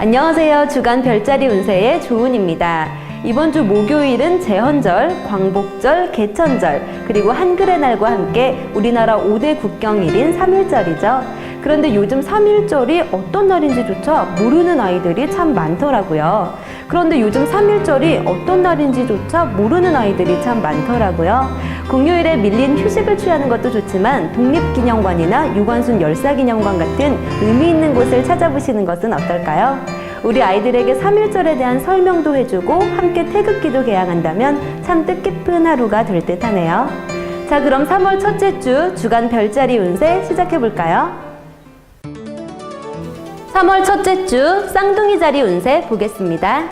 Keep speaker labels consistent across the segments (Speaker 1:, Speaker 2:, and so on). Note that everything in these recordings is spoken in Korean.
Speaker 1: 안녕하세요. 주간 별자리 운세의 조은입니다. 이번 주 목요일은 제헌절, 광복절, 개천절, 그리고 한글의 날과 함께 우리나라 5대 국경일인 3.1절이죠. 그런데 요즘 3.1절이 어떤 날인지조차 모르는 아이들이 참 많더라고요. 그런데 요즘 3.1절이 어떤 날인지조차 모르는 아이들이 참 많더라고요. 공휴일에 밀린 휴식을 취하는 것도 좋지만 독립기념관이나 유관순 열사기념관 같은 의미 있는 곳을 찾아보시는 것은 어떨까요? 우리 아이들에게 3.1절에 대한 설명도 해주고 함께 태극기도 개양한다면 참 뜻깊은 하루가 될 듯 하네요. 자, 그럼 3월 첫째 주 주간 별자리 운세 시작해볼까요? 3월 첫째 주 쌍둥이 자리 운세 보겠습니다.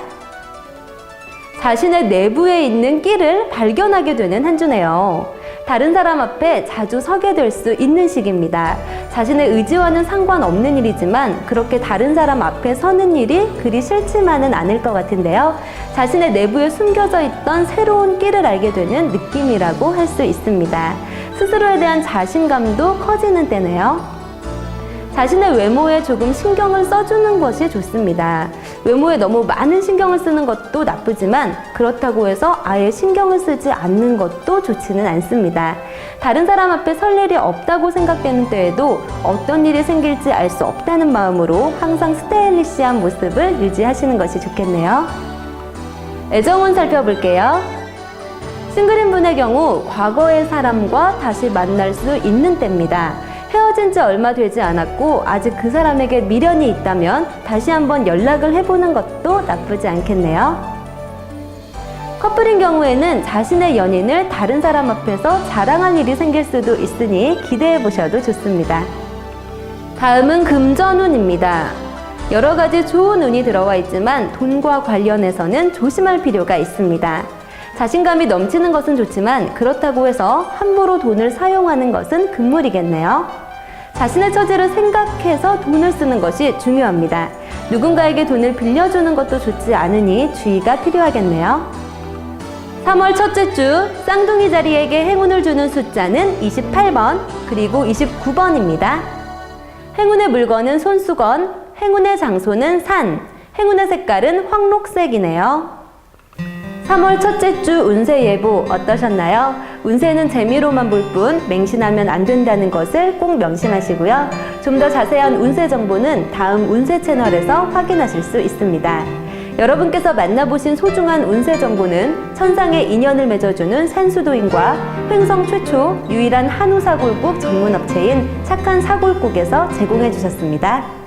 Speaker 1: 자신의 내부에 있는 끼를 발견하게 되는 한 주네요. 다른 사람 앞에 자주 서게 될 수 있는 시기입니다. 자신의 의지와는 상관없는 일이지만 그렇게 다른 사람 앞에 서는 일이 그리 싫지만은 않을 것 같은데요. 자신의 내부에 숨겨져 있던 새로운 끼를 알게 되는 느낌이라고 할 수 있습니다. 스스로에 대한 자신감도 커지는 때네요. 자신의 외모에 조금 신경을 써주는 것이 좋습니다. 외모에 너무 많은 신경을 쓰는 것도 나쁘지만 그렇다고 해서 아예 신경을 쓰지 않는 것도 좋지는 않습니다. 다른 사람 앞에 설 일이 없다고 생각되는 때에도 어떤 일이 생길지 알 수 없다는 마음으로 항상 스타일리시한 모습을 유지하시는 것이 좋겠네요. 애정운 살펴볼게요. 싱글인 분의 경우 과거의 사람과 다시 만날 수 있는 때입니다. 헤어진 지 얼마 되지 않았고 아직 그 사람에게 미련이 있다면 다시 한번 연락을 해보는 것도 나쁘지 않겠네요. 커플인 경우에는 자신의 연인을 다른 사람 앞에서 자랑할 일이 생길 수도 있으니 기대해 보셔도 좋습니다. 다음은 금전운입니다. 여러 가지 좋은 운이 들어와 있지만 돈과 관련해서는 조심할 필요가 있습니다. 자신감이 넘치는 것은 좋지만 그렇다고 해서 함부로 돈을 사용하는 것은 금물이겠네요. 자신의 처지를 생각해서 돈을 쓰는 것이 중요합니다. 누군가에게 돈을 빌려주는 것도 좋지 않으니 주의가 필요하겠네요. 3월 첫째 주 쌍둥이 자리에게 행운을 주는 숫자는 28번 그리고 29번입니다. 행운의 물건은 손수건, 행운의 장소는 산, 행운의 색깔은 황록색이네요. 3월 첫째 주 운세 예보 어떠셨나요? 운세는 재미로만 볼 뿐 맹신하면 안 된다는 것을 꼭 명심하시고요. 좀 더 자세한 운세 정보는 다음 운세 채널에서 확인하실 수 있습니다. 여러분께서 만나보신 소중한 운세 정보는 천상의 인연을 맺어주는 산수도인과 횡성 최초 유일한 한우 사골국 전문 업체인 착한 사골국에서 제공해 주셨습니다.